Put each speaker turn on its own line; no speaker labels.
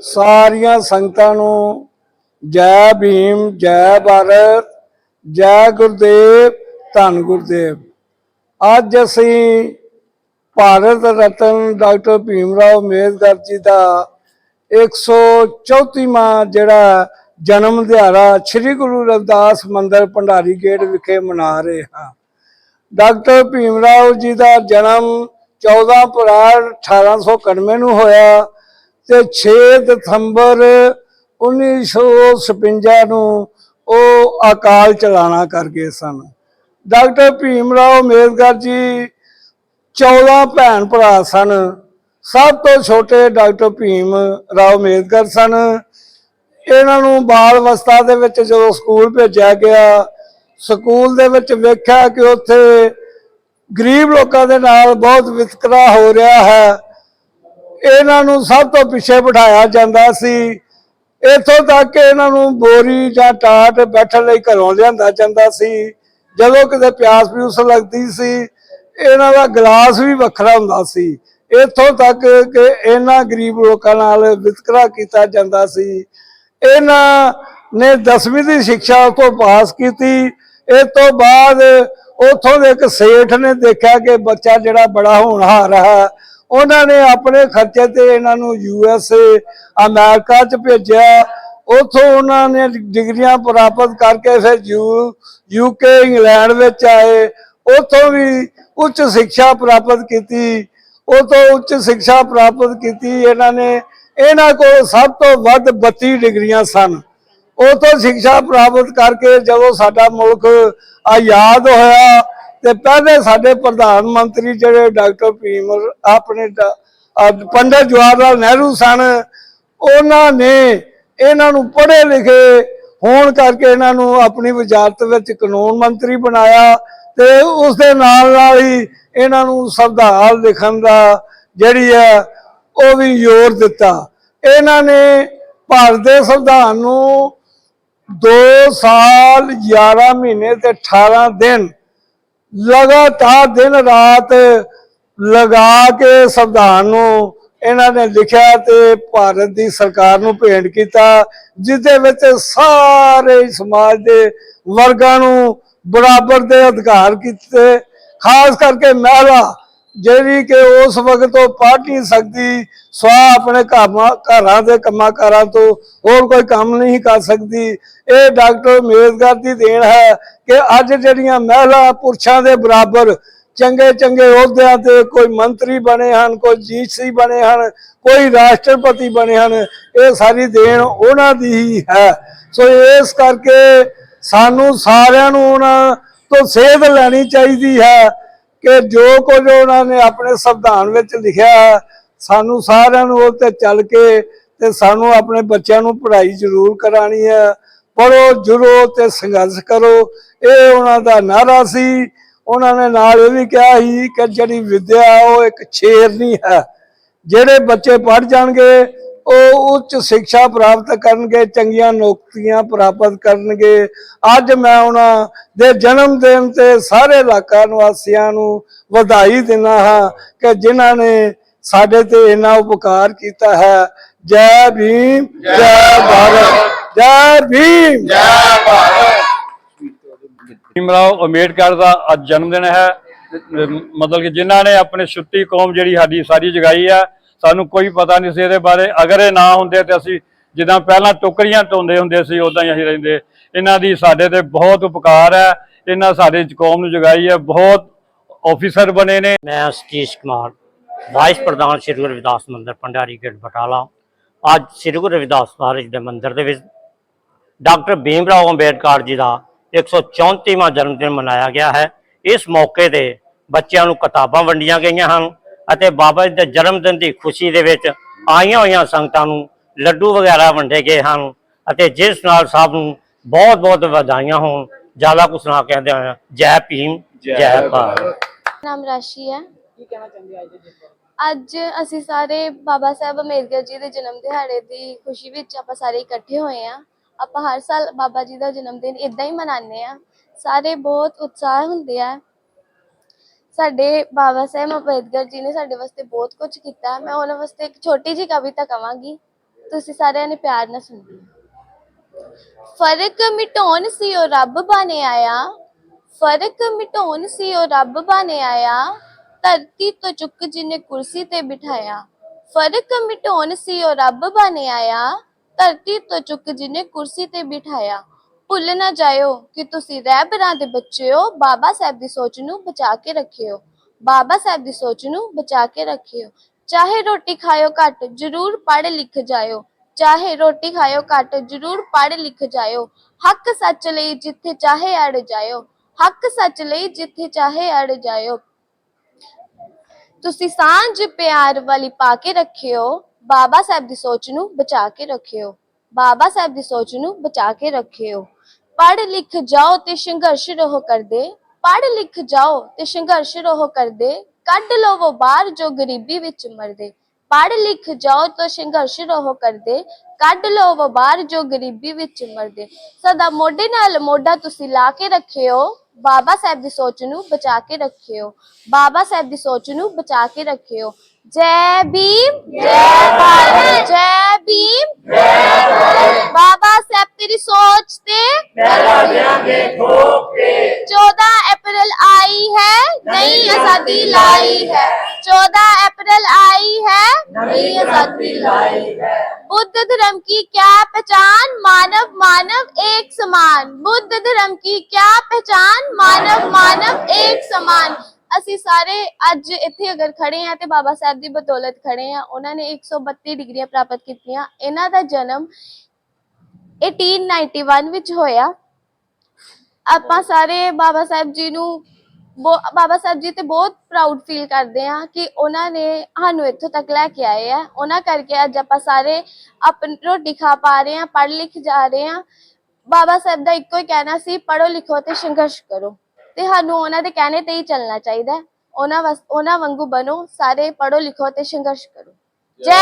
ਸਾਰੀਆਂ ਸੰਗਤਾਂ ਨੂੰ ਜੈ ਭੀਮ, ਜੈ ਭਾਰਤ, ਜੈ ਗੁਰਦੇਵ, ਧੰਨ ਗੁਰਦੇਵ। ਅੱਜ ਅਸੀਂ ਭਾਰਤ ਰਤਨ ਡਾਕਟਰ ਭੀਮ ਰਾਓ ਅੰਬੇਦਕਰ ਜੀ ਦਾ 134ਵਾਂ ਜਿਹੜਾ ਜਨਮ ਦਿਹਾੜਾ ਸ੍ਰੀ ਗੁਰੂ ਰਵਿਦਾਸ ਮੰਦਿਰ ਭੰਡਾਰੀ ਗੇਟ ਵਿਖੇ ਮਨਾ ਰਹੇ ਹਾਂ। ਡਾਕਟਰ ਭੀਮ ਰਾਓ ਜੀ ਦਾ ਜਨਮ 14 ਅਪ੍ਰੈਲ 1891 ਨੂੰ ਹੋਇਆ। ਤੇ 6 ਦਸੰਬਰ 1956 ਨੂੰ ਉਹ ਅਕਾਲ ਚਲਾਣਾ ਕਰ ਗਏ ਸਨ। ਡਾਕਟਰ ਭੀਮ ਰਾਓ ਅੰਬੇਦਕਰ ਜੀ 14 ਭੈਣ ਭਰਾ ਸਨ। ਸਭ ਤੋਂ ਛੋਟੇ ਡਾਕਟਰ ਭੀਮ ਰਾਓ ਅੰਬੇਦਕਰ ਸਨ। ਇਹਨਾਂ ਨੂੰ ਬਾਲ ਅਵਸਥਾ ਦੇ ਵਿੱਚ ਜਦੋਂ ਸਕੂਲ ਭੇਜਿਆ ਗਿਆ, ਸਕੂਲ ਦੇ ਵਿੱਚ ਵੇਖਿਆ ਕਿ ਉੱਥੇ ਗਰੀਬ ਲੋਕਾਂ ਦੇ ਨਾਲ ਬਹੁਤ ਵਿਤਕਰਾ ਹੋ ਰਿਹਾ ਹੈ। ਇਹਨਾਂ ਨੂੰ ਸਭ ਤੋਂ ਪਿੱਛੇ ਬਿਠਾਇਆ ਜਾਂਦਾ ਸੀ। ਇਥੋਂ ਤੱਕ ਕਿ ਇਹਨਾਂ ਨੂੰ ਬੋਰੀ ਜਾਂ ਟਾਟ ਬੈਠਣ ਲਈ ਘਰੋਂ ਲਿਆਂਦਾ ਜਾਂਦਾ ਸੀ। ਜਦੋਂ ਕਿਤੇ ਪਿਆਸ ਪਿਊਸ ਲੱਗਦੀ ਸੀ, ਇਹਨਾਂ ਦਾ ਗਲਾਸ ਵੀ ਵੱਖਰਾ ਹੁੰਦਾ ਸੀ। ਇੱਥੋਂ ਤੱਕ ਕਿ ਇਹਨਾਂ ਗਰੀਬ ਲੋਕਾਂ ਨਾਲ ਵਿਤਕਰਾ ਕੀਤਾ ਜਾਂਦਾ ਸੀ। ਇਹਨਾਂ ਨੇ 10ਵੀਂ ਦੀ ਸਿੱਖਿਆ ਉੱਥੋਂ ਪਾਸ ਕੀਤੀ। ਇਸ ਤੋਂ ਬਾਅਦ ਉੱਥੋਂ ਦੇ ਇੱਕ ਸੇਠ ਨੇ ਦੇਖਿਆ ਕਿ ਬੱਚਾ ਜਿਹੜਾ ਬੜਾ ਹੋਣਹਾਰ ਹੈ ਉਹਨਾਂ ਨੇ ਆਪਣੇ ਖਰਚੇ ਤੇ ਇਹਨਾਂ ਨੂੰ ਯੂ ਐਸ ਏ ਅਮਰੀਕਾ ਚ ਭੇਜਿਆ। ਉੱਥੋਂ ਉਹਨਾਂ ਨੇ ਡਿਗਰੀਆਂ ਪ੍ਰਾਪਤ ਕਰਕੇ ਫਿਰ ਯੂ ਯੂਕੇ ਇੰਗਲੈਂਡ ਵਿੱਚ ਆਏ। ਉੱਥੋਂ ਵੀ ਉੱਚ ਸਿੱਖਿਆ ਪ੍ਰਾਪਤ ਕੀਤੀ। ਉਤੋਂ ਉੱਚ ਸਿੱਖਿਆ ਪ੍ਰਾਪਤ ਕੀਤੀ। ਇਹਨਾਂ ਨੇ, ਇਹਨਾਂ ਕੋਲ ਸਭ ਤੋਂ ਵੱਧ 32 ਡਿਗਰੀਆਂ ਸਨ। ਉਤੋਂ ਸਿੱਖਿਆ ਪ੍ਰਾਪਤ ਕਰਕੇ ਜਦੋਂ ਸਾਡਾ ਮੁਲਕ ਆਜ਼ਾਦ ਹੋਇਆ ਤੇ ਪਹਿਲੇ ਸਾਡੇ ਪ੍ਰਧਾਨ ਮੰਤਰੀ ਜਿਹੜੇ ਡਾਕਟਰ ਭੀਮ ਆਪਣੇ ਡਾ- ਪੰਡਿਤ ਜਵਾਹਰ ਲਾਲ ਨਹਿਰੂ ਸਨ, ਉਹਨਾਂ ਨੇ ਇਹਨਾਂ ਨੂੰ ਪੜ੍ਹੇ ਲਿਖੇ, ਹੋਣ ਕਰਕੇ ਇਹਨਾਂ ਨੂੰ ਆਪਣੀ ਵਜ਼ਾਰਤ ਵਿੱਚ ਕਾਨੂੰਨ ਮੰਤਰੀ ਬਣਾਇਆ ਤੇ ਉਸ ਦੇ ਨਾਲ ਨਾਲ ਹੀ ਇਹਨਾਂ ਨੂੰ ਸੰਵਿਧਾਨ ਲਿਖਣ ਦਾ ਜਿਹੜੀ ਹੈ ਉਹ ਵੀ ਜ਼ੋਰ ਦਿੱਤਾ। ਇਹਨਾਂ ਨੇ ਭਾਰਤ ਦੇ ਸੰਵਿਧਾਨ ਨੂੰ 2 ਸਾਲ 11 ਮਹੀਨੇ ਤੇ 18 ਦਿਨ ਲਗਾਤਾਰ ਦਿਨ ਰਾਤ ਲਗਾ ਕੇ ਸੰਵਿਧਾਨ ਨੂੰ ਇਹਨਾਂ ਨੇ ਲਿਖਿਆ ਤੇ ਭਾਰਤ ਦੀ ਸਰਕਾਰ ਨੂੰ ਭੇਂਟ ਕੀਤਾ ਜਿਸ ਵਿੱਚ ਸਾਰੇ ਸਮਾਜ ਦੇ ਵਰਗਾਂ ਨੂੰ ਬਰਾਬਰ ਦੇ ਅਧਿਕਾਰ ਕੀਤੇ। ਖਾਸ ਕਰਕੇ ਮਹਿਲਾ ਜਿਹੜੀ ਕਿ ਉਸ ਵਕਤ ਉਹ ਪੜ੍ਹ ਨਹੀਂ ਸਕਦੀ, ਸਵਾ ਆਪਣੇ ਘਰਾਂ ਘਰਾਂ ਦੇ ਕੰਮਾਂ ਕਾਰਾਂ ਤੋਂ ਹੋਰ ਕੋਈ ਕੰਮ ਨਹੀਂ ਕਰ ਸਕਦੀ। ਇਹ ਡਾਕਟਰ ਅੰਬੇਦਕਰ ਦੀ ਦੇਣ ਹੈ ਕਿ ਅੱਜ ਜਿਹੜੀਆਂ ਮਹਿਲਾ ਪੁਰਸ਼ਾਂ ਦੇ ਬਰਾਬਰ ਚੰਗੇ ਚੰਗੇ ਅਹੁਦਿਆਂ ਤੇ ਕੋਈ ਮੰਤਰੀ ਬਣੇ ਹਨ, ਕੋਈ ਜੀਸੀ ਬਣੇ ਹਨ, ਕੋਈ ਰਾਸ਼ਟਰਪਤੀ ਬਣੇ ਹਨ, ਇਹ ਸਾਰੀ ਦੇਣ ਉਹਨਾਂ ਦੀ ਹੀ ਹੈ। ਸੋ ਇਸ ਕਰਕੇ ਸਾਨੂੰ ਸਾਰਿਆਂ ਨੂੰ ਉਹਨਾਂ ਤੋਂ ਸੇਧ ਲੈਣੀ ਚਾਹੀਦੀ ਹੈ। ਕਿ ਜੋ ਕੁਝ ਉਹਨਾਂ ਨੇ ਆਪਣੇ ਸੰਵਿਧਾਨ ਵਿੱਚ ਲਿਖਿਆ ਸਾਨੂੰ ਸਾਰਿਆਂ ਨੂੰ ਉਹ ਤੇ ਚੱਲ ਕੇ ਤੇ ਸਾਨੂੰ ਆਪਣੇ ਬੱਚਿਆਂ ਨੂੰ ਪੜ੍ਹਾਈ ਜ਼ਰੂਰ ਕਰਾਣੀ ਹੈ। ਪੜੋ ਜੁੜੋ ਤੇ ਸੰਘਰਸ਼ ਕਰੋ। ਇਹ ਉਹਨਾਂ ਦਾ ਨਾਰਾ ਸੀ। ਉਹਨਾਂ ਨੇ ਨਾਲ ਇਹ ਵੀ ਕਿਹਾ ਸੀ ਕਿ ਜਿਹੜੀ ਵਿਦਿਆ ਉਹ ਇੱਕ ਛੇਰਨੀ ਹੈ। ਜਿਹੜੇ ਬੱਚੇ ਪੜ੍ਹ ਜਾਣਗੇ ਉਹ ਉੱਚ ਸਿੱਖਿਆ ਪ੍ਰਾਪਤ ਕਰਨਗੇ ਚੰਗੀਆਂ ਨੌਕਰੀਆਂ ਪ੍ਰਾਪਤ ਕਰਨਗੇ। ਅੱਜ ਮੈਂ ਉਹਨਾਂ ਦੇ ਜਨਮ ਦਿਨ ਤੇ ਸਾਰੇ ਇਲਾਕਾ ਨਿਵਾਸੀਆਂ ਨੂੰ ਵਧਾਈ ਦਿੰਦਾ ਹਾਂ ਕਿ ਜਿਨ੍ਹਾਂ ਨੇ ਸਾਡੇ ਤੇ ਇੰਨਾ ਉਪਕਾਰ ਕੀਤਾ ਹੈ। ਜੈ ਭੀਮ ਜੈ ਭਾਰਤ ਜੈ ਭੀਮ।
ਭੀਮਰਾਓ ਅੰਬੇਡਕਰ ਦਾ ਅੱਜ ਜਨਮ ਦਿਨ ਹੈ। ਮਤਲਬ ਕਿ ਜਿਨ੍ਹਾਂ ਨੇ ਆਪਣੀ ਛੁੱਟੀ ਕੌਮ ਜਿਹੜੀ ਸਾਡੀ ਸਾਰੀ ਜਗਾਈ ਆ ਸਾਨੂੰ ਕੋਈ ਪਤਾ ਨਹੀਂ ਸੀ ਇਹਦੇ ਬਾਰੇ। ਅਗਰ ਇਹ ਨਾ ਹੁੰਦੇ ਤੇ ਅਸੀਂ ਜਿੱਦਾਂ ਪਹਿਲਾਂ ਟੋਕਰੀਆਂ ਢੋਂਦੇ ਹੁੰਦੇ ਸੀ ਉਦਾਂ ਹੀ ਅਸੀਂ ਰਹਿੰਦੇ। ਇਹਨਾਂ ਦੀ ਸਾਡੇ ਤੇ ਬਹੁਤ ਉਪਕਾਰ ਹੈ। ਇਹਨਾਂ ਸਾਡੇ ਕੌਮ ਨੂੰ ਜਗਾਈ ਹੈ। ਬਹੁਤ ਆਫੀਸਰ ਬਣੇ ਨੇ।
ਮੈਂ ਸਤੀਸ਼ ਕੁਮਾਰ ਵਾਈਸ ਪ੍ਰਧਾਨ ਸ੍ਰੀ ਗੁਰੂ ਰਵਿਦਾਸ ਮੰਦਿਰ, ਭੰਡਾਰੀ ਗੇਟ ਬਟਾਲਾ। ਅੱਜ ਸ੍ਰੀ ਗੁਰੂ ਰਵਿਦਾਸ ਮਹਾਰਾਜ ਦੇ ਮੰਦਿਰ ਦੇ ਵਿੱਚ ਡਾਕਟਰ ਭੀਮ ਰਾਓ ਅੰਬੇਡਕਰ ਜੀ ਦਾ 134ਵਾਂ ਜਨਮ ਦਿਨ ਮਨਾਇਆ ਗਿਆ ਹੈ। ਇਸ ਮੌਕੇ ਤੇ ਬੱਚਿਆਂ ਨੂੰ ਕਿਤਾਬਾਂ ਵੰਡੀਆਂ ਗਈਆਂ ਹਨ। ਅਤੇ ਬਾਬਾ ਜੀ ਦੇ ਜਨਮ ਦਿਨ ਦੀ ਖੁਸ਼ੀ ਦੇ ਵਿੱਚ ਆਈਆਂ ਹੋਈਆਂ ਸੰਗਤਾਂ ਨੂੰ ਲੱਡੂ ਵਗੈਰਾ ਵੰਡੇ ਗਏ ਹਨ ਅਤੇ ਜਿਸ ਨਾਲ ਸਭ ਨੂੰ ਬਹੁਤ ਬਹੁਤ ਵਧਾਈਆਂ ਹੋਣ। ਜ਼ਿਆਦਾ ਕੁਛ ਨਾ ਕਹਿੰਦੇ ਹੋਏ ਜੈ ਭੀਮ ਜੈ ਭਾਰਤ।
ਨਾਮ ਰਾਸ਼ੀ ਹੈ। ਕੀ ਕਹਿਣਾ ਚਾਹੁੰਦੇ ਅੱਜ ਅੱਜ ਅਸੀਂ ਸਾਰੇ ਬਾਬਾ ਸਾਹਿਬ ਅੰਬੇਦਕਰ ਜੀ ਦੇ ਜਨਮ ਦਿਹਾੜੇ ਦੀ ਖੁਸ਼ੀ ਵਿੱਚ ਆਪਾਂ ਸਾਰੇ ਇਕੱਠੇ ਹੋਏ ਆ ਆਪਾਂ ਹਰ ਸਾਲ ਬਾਬਾ ਜੀ ਦਾ ਜਨਮ ਦਿਨ ਇਦਾਂ ਹੀ ਮਨਾਉਂਦੇ ਆ ਸਾਰੇ ਬਹੁਤ ਉਤਸ਼ਾਹ ਹੁੰਦੇ ਆ ਸਾਡੇ ਬਾਬਾ ਸਾਹਿਬ ਅੰਬੇਦਕਰ ਜੀ ਨੇ ਸਾਡੇ ਵਾਸਤੇ ਬਹੁਤ ਕੁਝ ਕੀਤਾ ਮੈਂ ਉਹਨਾਂ ਵਾਸਤੇ ਇੱਕ ਛੋਟੀ ਜਿਹੀ ਕਵਿਤਾ ਕਵਾਂਗੀ। ਤੁਸੀਂ ਸਾਰਿਆਂ ਨੇ ਪਿਆਰ ਨਾਲ ਸੁਣਨੀ ਫ਼ਰਕ ਮਿਟਾਉਣ ਸੀ ਉਹ ਰੱਬ ਬਣੇ ਆਇਆ। ਫ਼ਰਕ ਮਿਟਾਉਣ ਸੀ ਉਹ ਰੱਬ ਬਣੇ ਆਇਆ। ਧਰਤੀ ਤੋਂ ਚੁੱਕ ਜਿਨੇ ਕੁਰਸੀ ਤੇ ਬਿਠਾਇਆ। ਫ਼ਰਕ ਮਿਟਾਉਣ ਸੀ ਉਹ ਰੱਬ ਬਣੇ ਆਇਆ। ਧਰਤੀ ਤੋਂ ਚੁੱਕ ਜਿਨੇ ਕੁਰਸੀ ਤੇ ਬਿਠਾਇਆ। ਭੁੱਲ ਨਾ ਜਾਇਓ ਕਿ ਤੁਸੀਂ ਰਹਿਬਰਾਂ ਦੇ ਬੱਚੇ ਹੋ, ਬਾਬਾ ਸਾਹਿਬ ਦੀ ਸੋਚ ਨੂੰ ਬਚਾ ਕੇ ਰੱਖਿਓ। ਬਾਬਾ ਸਾਹਿਬ ਦੀ ਸੋਚ ਨੂੰ ਬਚਾ ਕੇ ਰੱਖਿਓ। ਚਾਹੇ ਰੋਟੀ ਖਾਇਓ ਘੱਟ, ਜ਼ਰੂਰ ਪੜ੍ਹ ਲਿਖ ਜਾਇਓ। ਚਾਹੇ ਰੋਟੀ ਖਾਇਓ ਘੱਟ, ਜ਼ਰੂਰ ਪੜ੍ਹ ਲਿਖ ਜਾਇਓ। ਹੱਕ ਸੱਚ ਲਈ ਜਿੱਥੇ ਚਾਹੇ ਅੜ ਜਾਇਓ। ਹੱਕ ਸੱਚ ਲਈ ਜਿੱਥੇ ਚਾਹੇ ਅੜ ਜਾਇਓ। ਤੁਸੀਂ ਸਾਂਝ ਪਿਆਰ ਵਾਲੀ ਪਾ ਕੇ ਰੱਖਿਓ। ਬਾਬਾ ਸਾਹਿਬ ਦੀ ਸੋਚ ਨੂੰ ਬਚਾ ਕੇ ਰੱਖਿਓ। ਬਾਬਾ ਸਾਹਿਬ ਦੀ ਸੋਚ ਨੂੰ ਬਚਾ ਕੇ ਰੱਖਿਓ। ਪੜ੍ਹ ਲਿਖ ਜਾਓ ਤੇ ਸੰਘਰਸ਼ ਰਹੋ ਕਰਦੇ। ਪੜ੍ਹ ਲਿਖ ਜਾਓ ਤੇ ਸੰਘਰਸ਼ ਰਹੋ ਕਰਦੇ। ਕੱਢ ਲਵੋ ਬਾਹਰ ਜੋ ਗਰੀਬੀ ਵਿੱਚ ਮਰਦੇ। ਪੜ੍ਹ ਲਿਖ ਜਾਓ ਤਾਂ ਸੰਘਰਸ਼ ਰਹੋ ਕਰਦੇ। ਕੱਢ ਲਵੋ ਬਾਹਰ ਜੋ ਗਰੀਬੀ ਵਿੱਚ ਮਰਦੇ। ਸਦਾ ਮੋਢੇ ਨਾਲ ਮੋਢਾ ਤੁਸੀਂ ਲਾ ਕੇ ਰੱਖਿਓ। ਬਾਬਾ ਸਾਹਿਬ ਦੀ ਸੋਚ ਨੂੰ ਬਚਾ ਕੇ ਰੱਖਿਓ। ਬਾਬਾ ਸਾਹਿਬ ਦੀ ਸੋਚ ਨੂੰ ਬਚਾ ਕੇ ਰੱਖਿਓ। जय भीम। जय भारत जय भीम। जय भारत बाबा साहब तेरी सोच दे चौदह अप्रैल आई है। नई आज़ादी लाई है। चौदह अप्रैल आई है। नई आज़ादी लाई है। बुद्ध धर्म की क्या पहचान? मानव मानव एक समान। बुद्ध धर्म की क्या पहचान? मानव मानव एक समान। ਅਸੀਂ ਸਾਰੇ ਅੱਜ ਇੱਥੇ ਅਗਰ ਖੜੇ ਆ ਤੇ ਬਾਬਾ ਸਾਹਿਬ ਦੀ ਬਦੌਲਤ ਖੜੇ ਆ ਉਹਨਾਂ ਨੇ 132 ਡਿਗਰੀਆਂ ਪ੍ਰਾਪਤ ਕੀਤੀਆਂ। ਇਹਨਾਂ ਦਾ ਜਨਮ 1891 ਵਿੱਚ ਹੋਇਆ। ਆਪਾਂ ਸਾਰੇ ਬਾਬਾ ਸਾਹਿਬ ਜੀ ਨੂੰ ਬਾਬਾ ਸਾਹਿਬ ਜੀ ਤੇ ਬਹੁਤ ਪ੍ਰਾਊਡ ਫੀਲ ਕਰਦੇ ਆ ਕਿ ਉਹਨਾਂ ਨੇ ਸਾਨੂੰ ਇੱਥੋਂ ਤੱਕ ਲੈ ਕੇ ਆਏ ਆ। ਉਹਨਾਂ ਕਰਕੇ ਅੱਜ ਆਪਾਂ ਸਾਰੇ ਆਪਣੀ ਰੋਟੀ ਖਾ ਪਾ ਰਹੇ ਆ ਪੜ੍ਹ ਲਿਖ ਜਾ ਰਹੇ ਆ ਬਾਬਾ ਸਾਹਿਬ ਦਾ ਇੱਕੋ ਹੀ ਕਹਿਣਾ ਸੀ ਪੜ੍ਹੋ ਲਿਖੋ ਤੇ ਸੰਘਰਸ਼ ਕਰੋ। ਤੇ ਸਾਨੂੰ ਉਹਨਾਂ ਦੇ ਕਹਿਣੇ ਤੇ ਹੀ ਚੱਲਣਾ ਚਾਹੀਦਾ ਹੈ। ਉਹਨਾਂ ਵਸ, ਉਹਨਾਂ ਵਾਂਗੂ ਬਣੋ, ਸਾਰੇ ਪੜ੍ਹੋ ਲਿਖੋ ਤੇ ਸੰਘਰਸ਼ ਕਰੋ ਜੈ